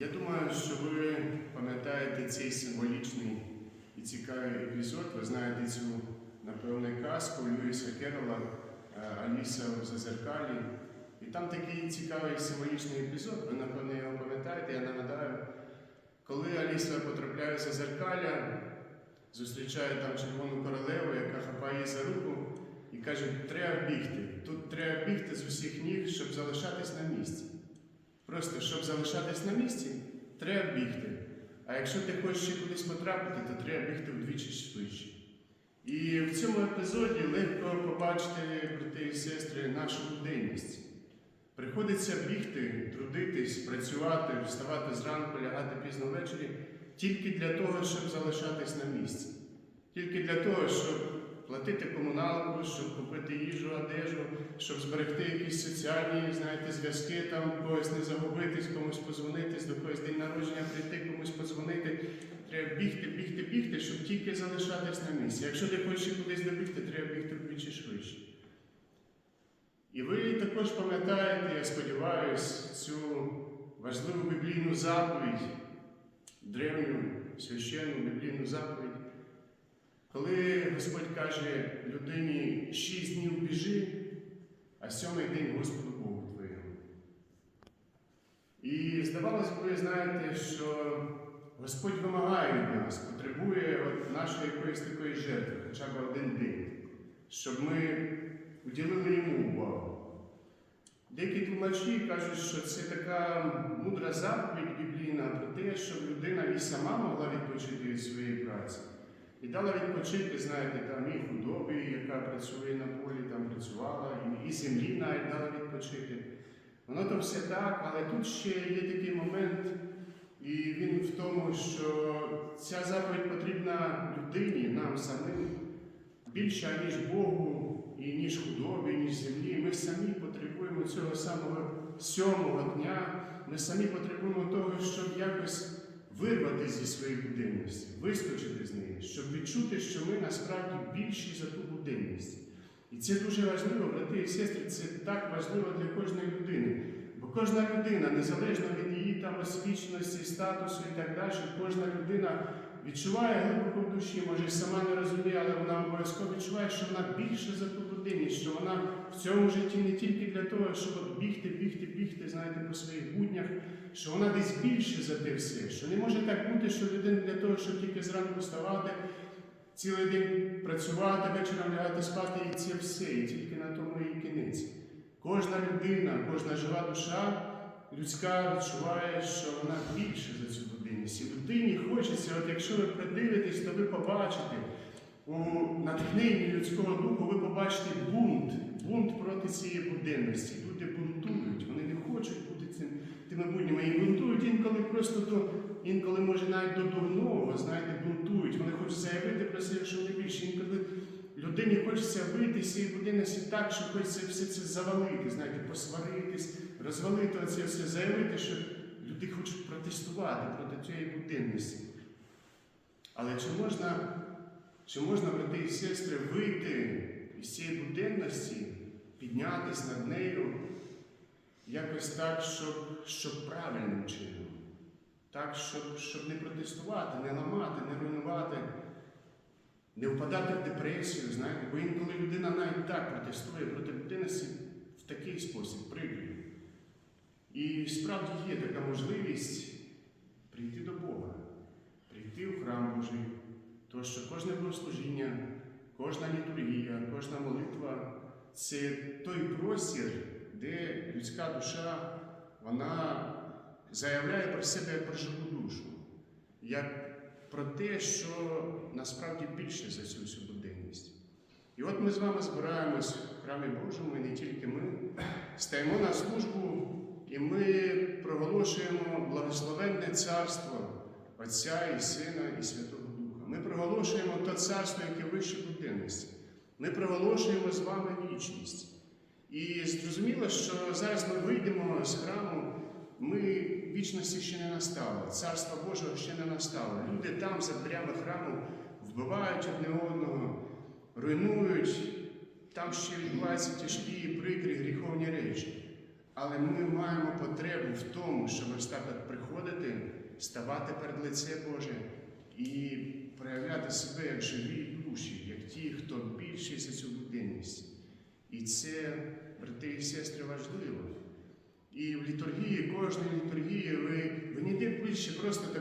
Я думаю, що ви пам'ятаєте цей символічний і цікавий епізод. Ви знаєте цю, напевне, казку Льюіса Керрола е, Аліса в Зазеркалі. І там такий цікавий символічний епізод, ви, напевне, його пам'ятаєте, я нагадаю, коли Аліса потрапляє в Зазеркаля, зустрічає там червону королеву, яка хапає за руку і каже, треба бігти. Тут треба бігти з усіх ніг, щоб залишатись на місці. Просто щоб залишатись на місці, треба бігти. А якщо ти хочеш ще кудись потрапити, то треба бігти вдвічі швидше. І в цьому епізоді легко побачити, брати і сестри, нашу буденність. Приходиться бігти, трудитись, працювати, вставати зранку, лягати пізно ввечері тільки для того, щоб залишатись на місці. Тільки для того, щоб платити комуналку, щоб купити їжу, одежу, щоб зберегти якісь соціальні, знаєте, зв'язки, там когось не загубитись, комусь позвонитись, до когось день народження прийти, комусь подзвонити. Треба бігти, бігти, бігти, щоб тільки залишатись на місці. Якщо ти хочеш кудись добігти, треба бігти вдвічі швидше. І ви також пам'ятаєте, я сподіваюся, цю важливу біблійну заповідь, древню священну біблійну заповідь, коли Господь каже людині шість днів біжи, а сьомий день Господу Богу твоєму. І здавалось би, ви знаєте, що Господь вимагає від нас, потребує от нашої якоїсь такої жертви, хоча б один день, щоб ми уділили йому увагу. Деякі тлумачі кажуть, що це така мудра заповідь біблійна про те, щоб людина і сама могла відпочити від своєї праці. І дала відпочити, знаєте, там і худобі, яка працює на полі, там працювала, і, землі навіть дала відпочити. Воно то все так, але тут ще є такий момент, і він в тому, що ця заповідь потрібна людині, нам самим, більше, ніж Богу, і ніж худобі, ніж землі. Ми самі потребуємо цього самого сьомого дня. Ми самі потребуємо того, щоб якось вирватися зі своєї буденності, вискочити з неї, щоб відчути, що ми насправді більші за ту буденність. І це дуже важливо, брати і сестри, це так важливо для кожної людини. Бо кожна людина, незалежно від її там освіченості, статусу і так далі, кожна людина відчуває глибоко в душі, може сама не розуміє, але вона обов'язково відчуває, що вона більше за ту буденність, що вона в цьому житті не тільки для того, щоб бігти, бігти, бігти, знаєте, по своїх буднях, що вона десь більше за те все, що не може так бути, що людина для того, щоб тільки зранку вставати, цілий день працювати, вечором лягати спати, і це все, і тільки на тому і кінець. Кожна людина, кожна жива душа людська відчуває, що вона більше за цю буденність. І людині хочеться, от якщо ви придивитесь, то ви побачите у натхненні людського духу, ви побачите бунт, бунт проти цієї буденності. Люди бунтують, вони не хочуть бути цим, тими буднями. І бунтують інколи просто до, інколи може навіть до дурного, знаєте, бунтують. Вони хочуть заявити про себе, що вони більше. Інколи людині хочеться вийти з цієї буденності так, що хочеться все це завалити, знаєте, посваритись, розвалити оце все, заявити, що люди хочуть протестувати проти цієї буденності. Але чи можна, чи можна, брати і сестри, вийти із цієї буденності, піднятися над нею якось так, щоб, щоб правильним чином? Так, щоб, щоб не протестувати, не ламати, не руйнувати, не впадати в депресію, знаєте, бо інколи людина навіть так протестує проти буденності в такий спосіб, прикрий. І справді є така можливість прийти до Бога, прийти в храм Божий, то що кожне богослужіння, кожна літургія, кожна молитва це той простір, де людська душа вона заявляє про себе як про живу душу, як про те, що насправді більше за цю всю буденність. І от ми з вами збираємось в храмі Божому, і не тільки ми, стаємо на службу, і ми проголошуємо благословенне царство Отця і Сина і Святого Духа. Ми проголошуємо то царство, яке вище буденності. Ми проголошуємо з вами вічність. І зрозуміло, що зараз ми вийдемо з храму, ми вічності ще не настало, царство Божого ще не настало. Люди там, за дверями храму, вбивають одне одного, руйнують, там ще відбуваються тяжкі, прикрі, гріховні речі. Але ми маємо потребу в тому, щоб так приходити, ставати перед лице Боже і проявляти себе як живі душі, як ті, хто більший за цю буденність. І це, брати і сестри, важливо. І в літургії, кожної літургії,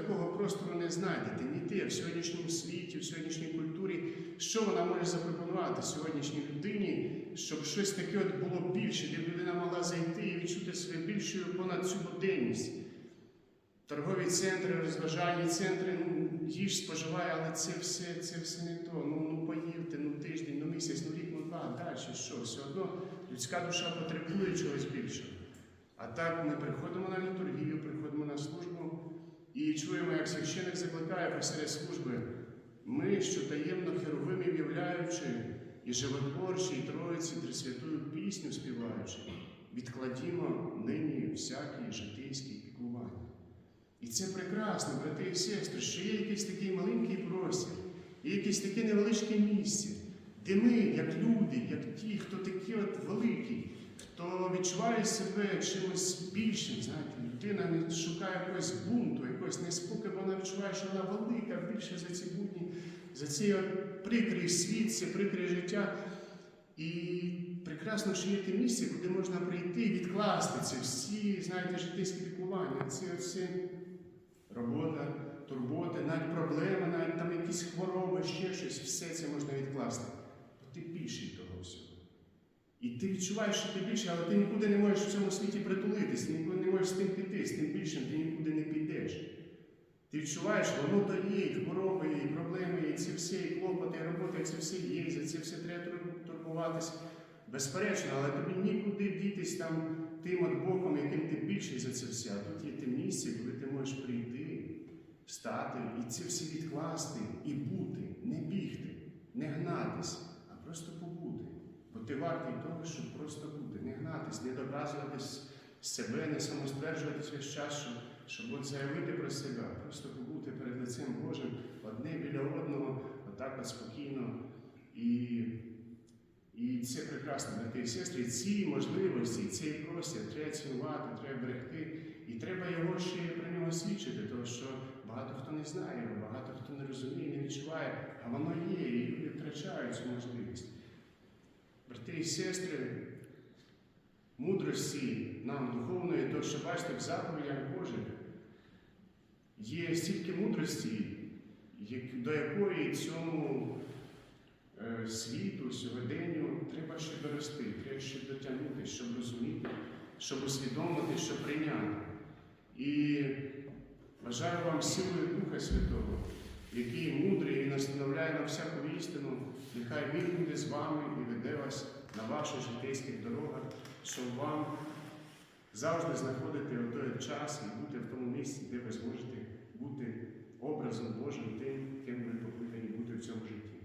такого простору не знайдете. Ніде в сьогоднішньому світі, в сьогоднішній культурі, що вона може запропонувати сьогоднішній людині, щоб щось таке от було більше, де б людина могла зайти і відчути себе більшою понад цю буденність. Торгові центри, розважальні центри, ну, їж споживає, але це все, це все не то. Ну, ну поївте, ну тиждень, ну місяць, ну рік, ну два, далі що? Все одно людська душа потребує чогось більшого. А так ми приходимо на літургію, приходимо на службу чуємо, як священик закликає посеред служби. Ми, що таємно херовимів являючи, і животворчі, і Троїці Трисвятую пісню співаючи, відкладімо нині всякі житейські піклування. І це прекрасно, брати і сестри, що є якийсь такий маленький простір, є якесь таке невеличке місце, де ми, як люди, як ті, хто такі от великі, хто відчуває себе чимось більшим, знаєте, людина шукає якогось бунту, якогось неспокою, бо вона відчуває, що вона велика, більше за ці будні, за цей прикрий світ, це прикре життя. І прекрасно, що є те місце, куди можна прийти і відкласти ці всі, знаєте, життєвські піклування, ці оці робота, турботи, навіть проблеми, навіть там якісь хвороби, ще щось, все це можна відкласти. Ти. І ти відчуваєш, що ти більше, але ти нікуди не можеш в цьому світі притулитись, ти нікуди не можеш з тим піти, з тим більшим ти нікуди не підеш. Ти відчуваєш, воно то є, і хвороби, і проблеми, і це все, і клопоти, і роботи, це все є, і за це все треба тур- турбуватись. Безперечно, але тобі нікуди дітись там тим от боком, яким ти більший за це все. А тут є те місце, куди ти можеш прийти, стати і це все відкласти і бути, не бігти, не гнатись, а просто побути. Бо ти вартий того, щоб просто бути, не гнатись, не доказувати с- себе, не самостверджуватись весь час, щоб, щоб заявити про себе, просто побути перед лицем Божим одне біля одного, отак от спокійно. І, і це прекрасно, брати і сестри. Ці можливості, цей простір треба цінувати, треба берегти. І треба його ще про нього свідчити, тому що багато хто не знає його, багато хто не розуміє, не відчуває, а воно є, і люди втрачають цю можливість. Брати і сестри, мудрості нам духовної, то що бачите в заповідях Божих, є стільки мудрості, до якої цьому е, світу, сьогоденню треба ще дорости, треба ще дотягнути, щоб розуміти, щоб усвідомити, щоб прийняти. І бажаю вам сили Духа Святого, який мудрий і настановляє на всяку істину, нехай Він буде з вами і веде вас на ваших житейських дорогах, щоб вам завжди знаходити той час і бути в тому місці, де ви зможете бути образом Божим тим, ким ви покликані бути в цьому житті.